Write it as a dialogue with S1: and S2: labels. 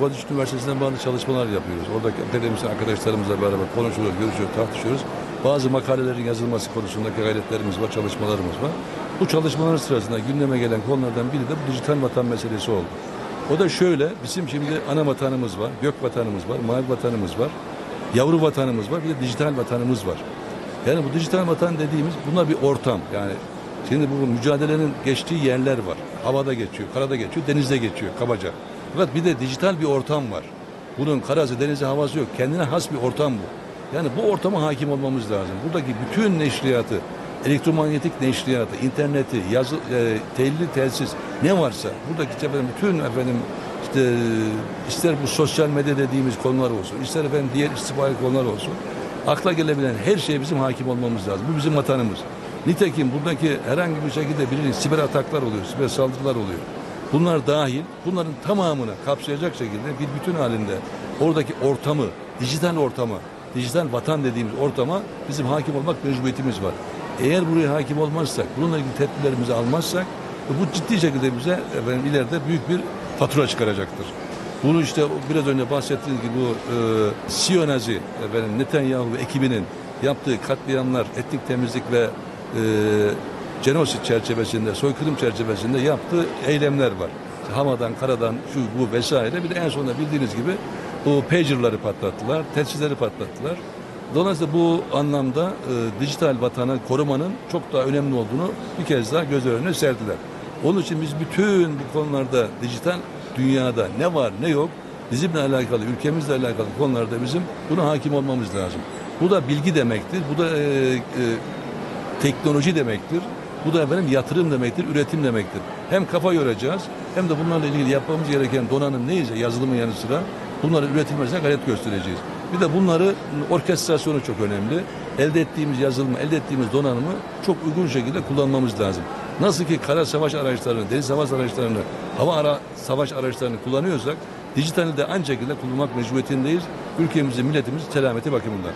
S1: Boğaziçi Üniversitesi'nden bazı çalışmalar yapıyoruz. Oradaki akademisyen arkadaşlarımızla beraber konuşuyoruz, görüşüyoruz, tartışıyoruz. Bazı makalelerin yazılması konusundaki gayretlerimiz var, çalışmalarımız var. Bu çalışmalar sırasında gündeme gelen konulardan biri de bu dijital vatan meselesi oldu. O da şöyle, bizim şimdi ana vatanımız var, gök vatanımız var, mavi vatanımız var, yavru vatanımız var, bir de dijital vatanımız var. Yani bu dijital vatan dediğimiz buna bir ortam. Yani şimdi bu mücadelenin geçtiği yerler var. Havada geçiyor, karada geçiyor, denizde geçiyor kabaca. Fakat bir de dijital bir ortam var. Bunun karası, denizi, havası yok. Kendine has bir ortam bu. Yani bu ortama hakim olmamız lazım. Buradaki bütün neşriyatı, elektromanyetik neşriyatı, interneti, yazı, e, telli telsiz ne varsa buradaki efendim, bütün efendim işte ister bu sosyal medya dediğimiz konular olsun, ister efendim diğer istihbarat konular olsun. Akla gelebilen her şeye bizim hakim olmamız lazım. Bu bizim vatanımız. Nitekim buradaki herhangi bir şekilde birinin siber ataklar oluyor, siber saldırılar oluyor. Bunlar dahil, bunların tamamını kapsayacak şekilde bir bütün halinde oradaki ortamı, dijital ortamı, dijital vatan dediğimiz ortama bizim hakim olmak mecburiyetimiz var. Eğer buraya hakim olmazsak, bununla ilgili tedbirlerimizi almazsak bu ciddi şekilde bize efendim, ileride büyük bir fatura çıkaracaktır. Bunu işte biraz önce bahsettiğiniz gibi bu e, Siyonazi efendim, Netanyahu ve ekibinin yaptığı katliamlar, etnik temizlik ve e, genosit çerçevesinde, soykırım çerçevesinde yaptığı eylemler var. Havadan, karadan, şu bu vesaire. Bir de en sonunda bildiğiniz gibi bu pagerları patlattılar, telsizleri patlattılar. Dolayısıyla bu anlamda e, dijital vatanı korumanın çok daha önemli olduğunu bir kez daha göz önüne serdiler. Onun için biz bütün bu konularda dijital dünyada ne var ne yok bizimle alakalı, ülkemizle alakalı konularda bizim buna hakim olmamız lazım. Bu da bilgi demektir. Bu da e, e, teknoloji demektir. Bu da efendim yatırım demektir, üretim demektir. Hem kafa yoracağız hem de bunlarla ilgili yapmamız gereken donanım neyse yazılımın yanı sıra bunların üretilmesine gayret göstereceğiz. Bir de bunları orkestrasyonu çok önemli. Elde ettiğimiz yazılımı, elde ettiğimiz donanımı çok uygun şekilde kullanmamız lazım. Nasıl ki kara savaş araçlarını, deniz savaş araçlarını, hava ara savaş araçlarını kullanıyorsak dijitalde aynı şekilde kullanmak mecburiyetindeyiz. Ülkemizin, milletimizin selameti bakımından.